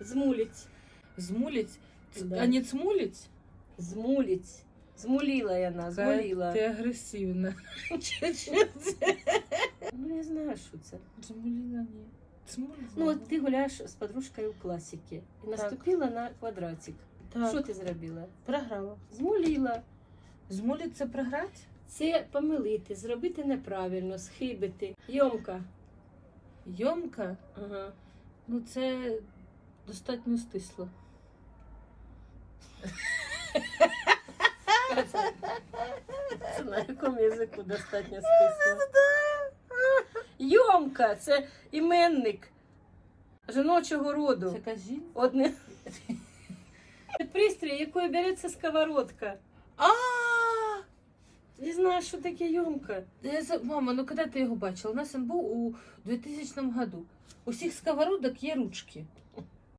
Змулить. Змулить? Ц- Да. А не цмулить? Змулить. Змулила я змулила. Ти агресивна. Ну, не знаю, що це. Змулила, ні. Цмулить. Ну, от ти гуляєш з подружкою у класіки і наступила на квадратик. так. Що ти зробила? Програла. Змулила. Змулить це програти? Це помилити, зробити неправильно, схибити. Йомка. Йомка? Ага. Ну це достатньо стисло. Це на якому язику достатньо стисло? Йомка це іменник жіночого роду. Це казін? Одне. Пристрій, якою береться сковородка. А! Не знаю, що таке йомка. Я за- Мама, ну коли ти його бачила? У нас він був у 2000 году. У всіх сковородок є ручки.